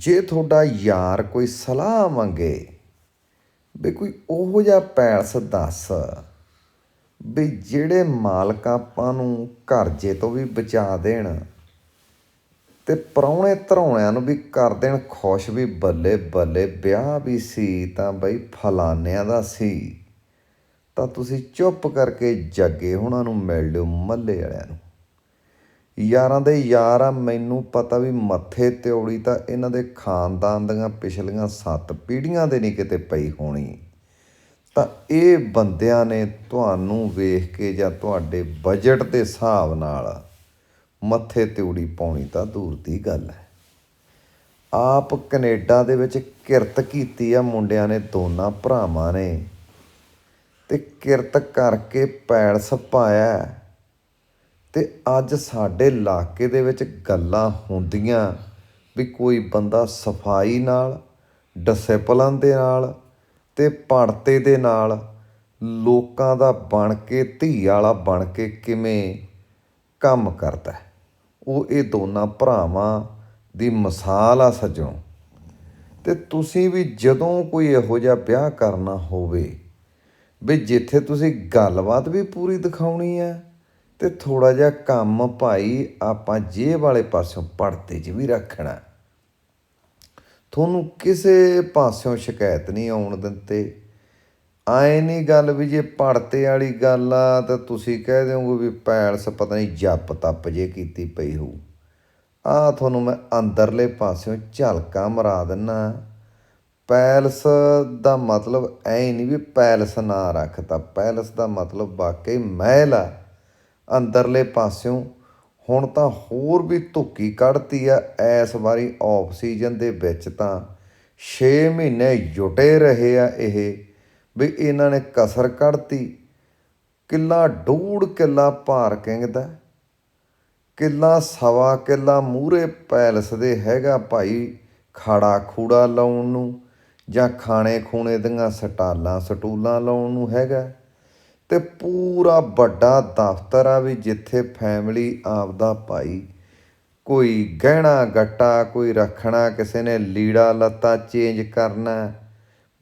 ਜੇ ਤੁਹਾਡਾ ਯਾਰ ਕੋਈ ਸਲਾਹ ਮੰਗੇ ਵੀ ਕੋਈ ਉਹੋ ਜਿਹਾ ਪੈਲਸ ਦੱਸ ਵੀ ਜਿਹੜੇ ਮਾਲਕ ਆਪਾਂ ਨੂੰ ਕਰਜ਼ੇ ਤੋਂ ਵੀ ਬਚਾ ਦੇਣ ਤੇ ਪ੍ਰਾਹੁਣੇ ਧਰਾਉਣਿਆਂ ਨੂੰ ਵੀ ਕਰ ਦੇਣ, ਖੁਸ਼ ਵੀ ਬੱਲੇ ਬੱਲੇ, ਵਿਆਹ ਵੀ ਸੀ ਤਾਂ ਬਈ ਫਲਾਨਿਆਂ ਦਾ ਸੀ, ਤਾਂ ਤੁਸੀਂ ਚੁੱਪ ਕਰਕੇ ਜੱਗੇ ਉਹਨਾਂ ਨੂੰ ਮਿਲ ਲਿਓ ਮੱਲੇ ਵਾਲਿਆਂ ਨੂੰ। ਯਾਰਾਂ ਦੇ ਯਾਰ ਆ ਮੈਨੂੰ ਪਤਾ ਵੀ ਮੱਥੇ ਤਿਉੜੀ ਤਾਂ ਇਹਨਾਂ ਦੇ ਖਾਨਦਾਨ ਦੀਆਂ ਪਿਛਲੀਆਂ ਸੱਤ ਪੀੜ੍ਹੀਆਂ ਦੇ ਨਹੀਂ ਕਿਤੇ ਪਈ ਹੋਣੀ। ਤਾਂ ਇਹ ਬੰਦਿਆਂ ਨੇ ਤੁਹਾਨੂੰ ਵੇਖ ਕੇ ਜਾਂ ਤੁਹਾਡੇ ਬਜਟ ਦੇ ਹਿਸਾਬ ਨਾਲ ਮੱਥੇ ਤਿਉੜੀ ਪਾਉਣੀ ਤਾਂ ਦੂਰ ਦੀ ਗੱਲ ਹੈ। ਆਪ ਕੈਨੇਡਾ ਦੇ ਵਿੱਚ ਕਿਰਤ ਕੀਤੀ ਆ ਮੁੰਡਿਆਂ ਨੇ, ਦੋਨਾਂ ਭਰਾਵਾਂ ਨੇ। ਤੇ ਕਿਰਤ ਕਰਕੇ ਪੈਲਸ ਪਾਇਆ। ਤੇ ਅੱਜ ਸਾਡੇ ਇਲਾਕੇ ਦੇ ਵਿੱਚ ਗੱਲਾਂ ਹੁੰਦੀਆਂ ਵੀ ਕੋਈ ਬੰਦਾ ਸਫ਼ਾਈ ਨਾਲ ਡਿਸਪਲਨ ਦੇ ਨਾਲ ਅਤੇ ਪੜਤੇ ਦੇ ਨਾਲ ਲੋਕਾਂ ਦਾ ਬਣ ਕੇ, ਧੀ ਵਾਲਾ ਬਣ ਕੇ ਕਿਵੇਂ ਕੰਮ ਕਰਦਾ ਉਹ ਇਹ ਦੋਨਾਂ ਭਰਾਵਾਂ ਦੀ ਮਿਸਾਲ ਆ ਸੱਜਣੋ। ਤੇ ਤੁਸੀਂ ਵੀ ਜਦੋਂ ਕੋਈ ਇਹੋ ਜਿਹਾ ਵਿਆਹ ਕਰਨਾ ਹੋਵੇ, ਵੀ ਜਿੱਥੇ ਤੁਸੀਂ ਗੱਲਬਾਤ ਵੀ ਪੂਰੀ ਦਿਖਾਉਣੀ ਹੈ ਤੇ ਥੋੜਾ ਜਿਹਾ ਕੰਮ ਭਾਈ ਆਪਾਂ ਜੇਬ ਵਾਲੇ ਪਾਸਿਓਂ ਪੜਤੇ 'ਚ ਵੀ ਰੱਖਣਾ। ਤੁਹਾਨੂੰ ਕਿਸੇ ਪਾਸਿਓਂ ਸ਼ਿਕਾਇਤ ਨਹੀਂ ਆਉਣ ਦਿੰਦੇ। ਆਏ ਨਹੀਂ ਗੱਲ ਵੀ ਜੇ ਪੜਤੇ ਵਾਲੀ ਗੱਲ ਆ ਤਾਂ ਤੁਸੀਂ ਕਹਿ ਦਿਓਗੇ ਵੀ ਪੈਲਸ ਪਤਾ ਨਹੀਂ ਜੱਪ ਤੱਪ ਜੇ ਕੀਤੀ ਪਈ ਹੋਊ। ਆ ਤੁਹਾਨੂੰ ਮੈਂ ਅੰਦਰਲੇ ਪਾਸਿਓਂ ਝਲਕਾ ਮਰਾ ਦਿੰਨਾ। ਪੈਲਸ ਦਾ ਮਤਲਬ ਐ ਨਹੀਂ ਵੀ ਪੈਲਸ ਨਾ ਰੱਖਤਾ ਪੈਲਸ ਦਾ ਮਤਲਬ ਵਾਕਈ ਮਹਿਲ ਆ। ਅੰਦਰਲੇ ਪਾਸਿਓਂ। ਹੁਣ ਤਾਂ ਹੋਰ ਵੀ ਧੁੱਕੀ ਕੱਢਤੀ ਆ। ਐਸ ਵਾਰੀ ਆਫ ਸੀਜ਼ਨ ਦੇ ਵਿੱਚ ਤਾਂ 6 ਮਹੀਨੇ ਜੁਟੇ ਰਹੇ ਆ ਇਹ, ਵੀ ਇਹਨਾਂ ਨੇ ਕਸਰ ਕੱਢਤੀ। ਕਿੱਲਾ ਡੂੜ ਕਿੱਲਾ ਪਾਰਕਿੰਗ ਦਾ। ਕਿੱਲਾ ਸਵਾ ਕਿੱਲਾ ਮੂਰੇ ਪੈਲਸ ਦੇ ਹੈਗਾ ਭਾਈ ਖਾੜਾ ਖੂੜਾ ਲਾਉਣ ਨੂੰ, ਜਾਂ ਖਾਣੇ ਖੂਣੇ ਦੀਆਂ ਸਟਾਲਾਂ, ਸਟੂਲਾਂ ਲਾਉਣ ਨੂੰ ਹੈਗਾ। ਤੇ ਪੂਰਾ ਵੱਡਾ ਦਫ਼ਤਰ ਆ ਵੀ ਜਿੱਥੇ ਫੈਮਿਲੀ ਆਪਦਾ ਭਾਈ ਕੋਈ ਗਹਿਣਾ ਗੱਟਾ, ਕੋਈ ਰੱਖਣਾ, ਕਿਸੇ ਨੇ ਲੀੜਾ ਲੱਤਾ ਚੇਂਜ ਕਰਨਾ,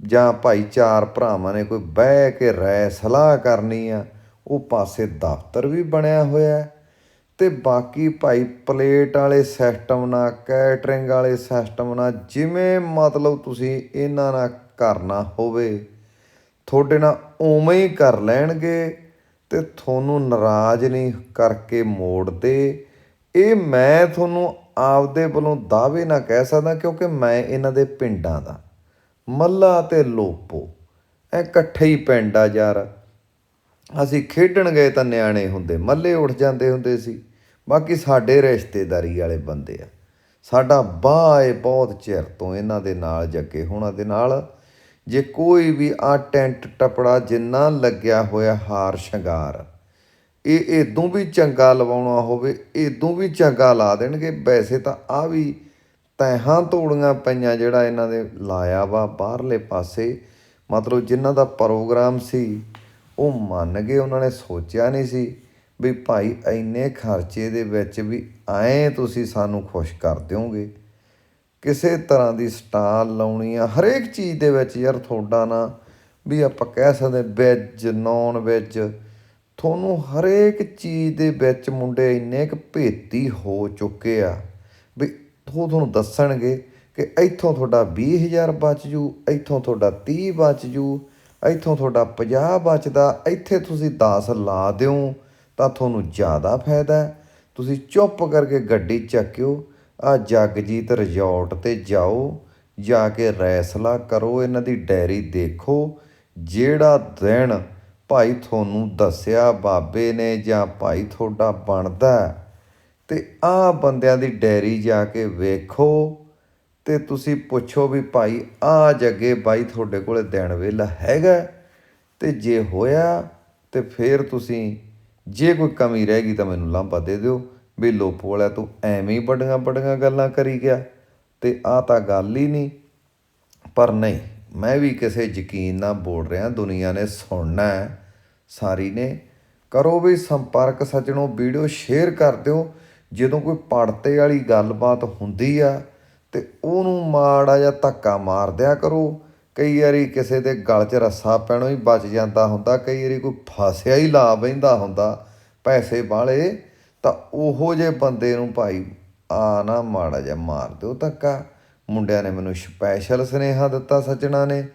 ਜਾਂ ਭਾਈ ਚਾਰ ਭਰਾਵਾਂ ਨੇ ਕੋਈ ਬਹਿ ਕੇ ਰਾਏ ਸਲਾਹ ਕਰਨੀ ਆ, ਉਹ ਪਾਸੇ ਦਫ਼ਤਰ ਵੀ ਬਣਿਆ ਹੋਇਆ ਹੈ ਤੇ ਬਾਕੀ ਭਾਈ ਪਲੇਟ ਵਾਲੇ ਸਿਸਟਮ ਨਾਲ ਕੈਟਰਿੰਗ ਵਾਲੇ ਸਿਸਟਮ ਨਾਲ ਜਿਵੇਂ ਮਤਲਬ ਤੁਸੀਂ ਇਹਨਾਂ ਨਾਲ ਕਰਨਾ ਹੋਵੇ ਤੁਹਾਡੇ ਨਾਲ ਉਵੇਂ ਹੀ ਕਰ ਲੈਣਗੇ ਤੇ ਤੁਹਾਨੂੰ ਨਾਰਾਜ਼ ਨਹੀਂ ਕਰਕੇ ਮੋੜਦੇ। ਇਹ ਮੈਂ ਤੁਹਾਨੂੰ ਆਪਦੇ ਵੱਲੋਂ ਦਾਅਵੇ ਨਾ ਕਹਿ ਸਕਦਾ ਕਿਉਂਕਿ ਮੈਂ ਇਹਨਾਂ ਦੇ ਪਿੰਡਾਂ ਦਾ। ਮੱਲਾ ਤੇ ਲੋਪੋ, ਇਹ ਇਕੱਠੇ ਹੀ ਪਿੰਡ ਆ ਯਾਰ। ਅਸੀਂ ਖੇਡਣ ਗਏ ਤਾਂ ਨਿਆਣੇ ਹੁੰਦੇ, ਮੱਲੇ ਉੱਠ ਜਾਂਦੇ ਹੁੰਦੇ ਸੀ। ਬਾਕੀ ਸਾਡੇ ਰਿਸ਼ਤੇਦਾਰੀ ਵਾਲੇ ਬੰਦੇ ਆ। ਸਾਡਾ ਬਾਹ ਏ ਬਹੁਤ ਚਿਰ ਤੋਂ ਇਹਨਾਂ ਦੇ ਨਾਲ ਜੱਗੇ ਹੋਣਾ ਦੇ ਨਾਲ। ਜੇ ਕੋਈ ਵੀ ਆ ਟੈਂਟ ਟਪੜਾ ਜਿੰਨਾ ਲੱਗਿਆ ਹੋਇਆ ਹਾਰ ਸ਼ਿੰਗਾਰ, ਇਹ ਇਦੋਂ ਵੀ ਚੰਗਾ ਲਵਾਉਣਾ ਹੋਵੇ ਇਦੋਂ ਵੀ ਚੰਗਾ ਲਾ ਦੇਣਗੇ, ਵੈਸੇ ਤਾਂ ਆ ਵੀ ਤੈਹਾਂ ਤੋੜੀਆਂ ਪਈਆਂ ਜਿਹੜਾ ਇਹਨਾਂ ਦੇ ਲਾਇਆ ਵਾ ਬਾਹਰਲੇ ਪਾਸੇ। ਮਤਲਬ ਜਿਨ੍ਹਾਂ ਦਾ ਪ੍ਰੋਗਰਾਮ ਸੀ, ਉਹ ਮੰਨ ਗਏ, ਉਹਨਾਂ ਨੇ ਸੋਚਿਆ ਨਹੀਂ ਸੀ ਵੀ ਭਾਈ ਇੰਨੇ ਖਰਚੇ ਦੇ ਵਿੱਚ ਵੀ ਐਂ ਤੁਸੀਂ ਸਾਨੂੰ ਖੁਸ਼ ਕਰ ਦਿਓਗੇ। ਕਿਸੇ ਤਰ੍ਹਾਂ ਦੀ ਸਟਾਲ ਲਾਉਣੀ ਆ। ਹਰੇਕ ਚੀਜ਼ ਦੇ ਵਿੱਚ ਯਾਰ ਤੁਹਾਡਾ ਨਾ ਵੀ ਆਪਾਂ ਕਹਿ ਸਕਦੇ ਵੈਜ ਨੌਨ ਵੈਜ ਤੁਹਾਨੂੰ ਹਰੇਕ ਚੀਜ਼ ਦੇ ਵਿੱਚ ਮੁੰਡੇ ਇੰਨੇ ਕੁ ਭੇਤੀ ਹੋ ਚੁੱਕੇ ਆ ਵੀ ਉਹ ਤੁਹਾਨੂੰ ਦੱਸਣਗੇ ਕਿ ਇੱਥੋਂ ਤੁਹਾਡਾ 20000 ਬਚ ਜੂ, ਇੱਥੋਂ ਤੁਹਾਡਾ 30 ਬਚ ਜੂ, ਇੱਥੋਂ ਤੁਹਾਡਾ 50 ਬਚਦਾ, ਇੱਥੇ ਤੁਸੀਂ 10 ਲਾ ਦਿਓ ਤਾਂ ਤੁਹਾਨੂੰ ਜ਼ਿਆਦਾ ਫਾਇਦਾ। ਤੁਸੀਂ ਚੁੱਪ ਕਰਕੇ ਗੱਡੀ ਚੱਕਿਓ ਆ ਜਗਜੀਤ ਰਿਜ਼ੋਰਟ ਤੇ ਜਾਓ ਜਾ ਕੇ ਰੈਸਲਾ ਕਰੋ ਇਹਨਾਂ ਦੀ ਡੈਰੀ ਦੇਖੋ। ਜਿਹੜਾ ਦਿਨ ਭਾਈ ਤੁਹਾਨੂੰ ਦੱਸਿਆ ਬਾਬੇ ਨੇ ਜਾਂ ਭਾਈ ਤੁਹਾਡਾ ਬਣਦਾ ਹੈ, ਤੇ ਆ ਬੰਦਿਆਂ ਦੀ ਡੈਰੀ ਜਾ ਕੇ ਵੇਖੋ ਤੇ ਤੁਸੀਂ ਪੁੱਛੋ ਵੀ ਭਾਈ ਆ ਜੱਗੇ ਬਾਈ ਤੁਹਾਡੇ ਕੋਲੇ ਦਿਨ ਵੇਲਾ ਹੈਗਾ ਤੇ ਜੇ ਹੋਇਆ ਤੇ ਫਿਰ ਤੁਸੀਂ ਜੇ ਕੋਈ ਕਮੀ ਰਹਿ ਗਈ ਤਾਂ ਮੈਨੂੰ ਲਾਂਭਾ ਦੇ ਦਿਓ। ਵੀ ਲੋਪੋ ਵਾਲਾ ਤੂੰ ਐਵੇਂ ਹੀ ਵੱਡੀਆਂ ਵੱਡੀਆਂ ਗੱਲਾਂ ਕਰੀ ਗਿਆ। ਤੇ ਆ ਤਾਂ ਗੱਲ ਹੀ ਨਹੀਂ। ਪਰ ਨਹੀਂ, ਮੈਂ ਵੀ ਕਿਸੇ ਯਕੀਨ ਨਾਲ ਬੋਲ ਰਿਹਾ, ਦੁਨੀਆ ਨੇ ਸੁਣਨਾ ਹੈ। ਸਾਰੀ ਨੇ, ਕਰੋ ਵੀ ਸੰਪਰਕ ਸੱਜਣੋ, ਵੀਡੀਓ ਸ਼ੇਅਰ ਕਰ ਦਿਓ। ਜਦੋਂ ਕੋਈ ਪੜਤੇ ਵਾਲੀ ਗੱਲਬਾਤ ਹੁੰਦੀ ਆ, ਤੇ ਉਹਨੂੰ ਮਾੜਾ ਜਾਂ ਧੱਕਾ ਮਾਰ ਦਿਆ ਕਰੋ। ਕਈ ਵਾਰੀ ਕਿਸੇ ਦੇ ਗਲ 'ਚ ਰੱਸਾ ਪੈਣੋਂ ਹੀ ਬਚ ਜਾਂਦਾ ਹੁੰਦਾ, ਕਈ ਵਾਰੀ ਕੋਈ ਫਸਿਆ ਹੀ ਲਾ ਬਹਿੰਦਾ ਹੁੰਦਾ। ਪੈਸੇ ਵਾਲੇ ਤਾਂ ਉਹੋ ਜੇ ਬੰਦੇ ਨੂੰ ਭਾਈ ਆ ਨਾ ਮਾੜਾ ਜਿਹਾ ਮਾਰ ਦਿਓ ਧੱਕਾ। ਮੁੰਡਿਆਂ ਨੇ ਮੈਨੂੰ ਸਪੈਸ਼ਲ ਸੁਨੇਹਾ ਦਿੱਤਾ ਸੱਜਣਾ ਨੇ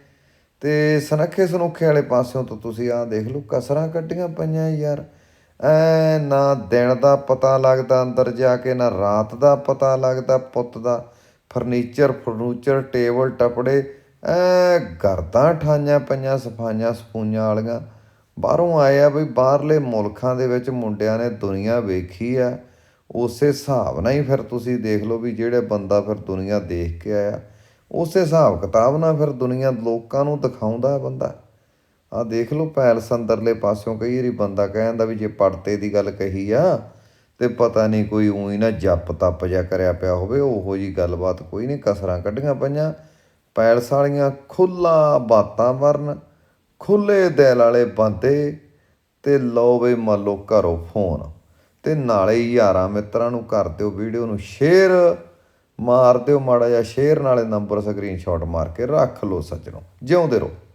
ਤੇ ਸਨੱਖੇ ਸਨੁੱਖੇ ਵਾਲੇ ਪਾਸਿਓਂ ਤਾਂ ਤੁਸੀਂ ਆਹ ਦੇਖ ਲਓ ਕਸਰਾਂ ਕੱਢੀਆਂ ਪਈਆਂ ਯਾਰ। ਐ ਨਾ ਦਿਨ ਦਾ ਪਤਾ ਲੱਗਦਾ ਅੰਦਰ ਜਾ ਕੇ, ਨਾ ਰਾਤ ਦਾ ਪਤਾ ਲੱਗਦਾ ਪੁੱਤ ਦਾ। ਫਰਨੀਚਰ, ਫਰਨੂਚਰ, ਟੇਬਲ, ਟਪੜੇ, ਐ ਗਰਦਾਂ ਠਾਈਆਂ ਪਈਆਂ, ਸਫਾਈਆਂ ਸਫੂਈਆਂ ਵਾਲੀਆਂ। ਬਾਹਰੋਂ ਆਏ ਆ ਵੀ ਬਾਹਰਲੇ ਮੁਲਕਾਂ ਦੇ ਵਿੱਚ ਮੁੰਡਿਆਂ ਨੇ ਦੁਨੀਆ ਵੇਖੀ ਆ, ਉਸੇ ਹਿਸਾਬ ਨਾਲ ਹੀ ਫਿਰ ਤੁਸੀਂ ਦੇਖ ਲਓ ਵੀ ਜਿਹੜੇ ਬੰਦਾ ਫਿਰ ਦੁਨੀਆ ਦੇਖ ਕੇ ਆਇਆ, ਉਸੇ ਹਿਸਾਬ ਕਿਤਾਬ ਨਾਲ ਫਿਰ ਦੁਨੀਆ ਲੋਕਾਂ ਨੂੰ ਦਿਖਾਉਂਦਾ ਬੰਦਾ। ਆ ਦੇਖ ਲਓ ਪੈਲਸ ਅੰਦਰਲੇ ਪਾਸਿਓਂ ਕਈ ਵਾਰੀ ਬੰਦਾ ਕਹਿੰਦਾ ਵੀ ਜੇ ਪੜਤੇ ਦੀ ਗੱਲ ਕਹੀ ਆ, ਤੇ ਪਤਾ ਨਹੀਂ ਕੋਈ ਉਹੀ ਨਾ ਜੱਪ ਤੱਪ ਜਿਹਾ ਕਰਿਆ ਪਿਆ ਹੋਵੇ, ਉਹੋ ਜੀ ਗੱਲਬਾਤ ਕੋਈ ਨਹੀਂ ਕਸਰਾਂ ਕੱਢੀਆਂ ਪਈਆਂ। ਪੈਲਸ ਵਾਲੀਆਂ ਖੁੱਲਾ ਵਾਤਾਵਰਨ ਖੁੱਲੇ ਦਿਲ ਵਾਲੇ ਬੰਦੇ ਤੇ ਲਓ ਬਈ ਮੰਨ ਲਓ ਘਰੋਂ ਫੋਨ ਤੇ ਨਾਲੇ ਯਾਰਾਂ ਮਿੱਤਰਾਂ ਨੂੰ ਕਰ ਦਿਓ ਵੀਡੀਓ ਨੂੰ ਸ਼ੇਅਰ, ਮਾਰ ਦਿਓ ਮਾੜਾ ਜਿਹਾ ਸ਼ੇਅਰ, ਨਾਲੇ ਨੰਬਰ ਸਕਰੀਨਸ਼ਾਟ ਮਾਰ ਕੇ ਰੱਖ ਲਓ ਸੱਜਣੋ, ਜਿਉਂਦੇ ਰਹੋ।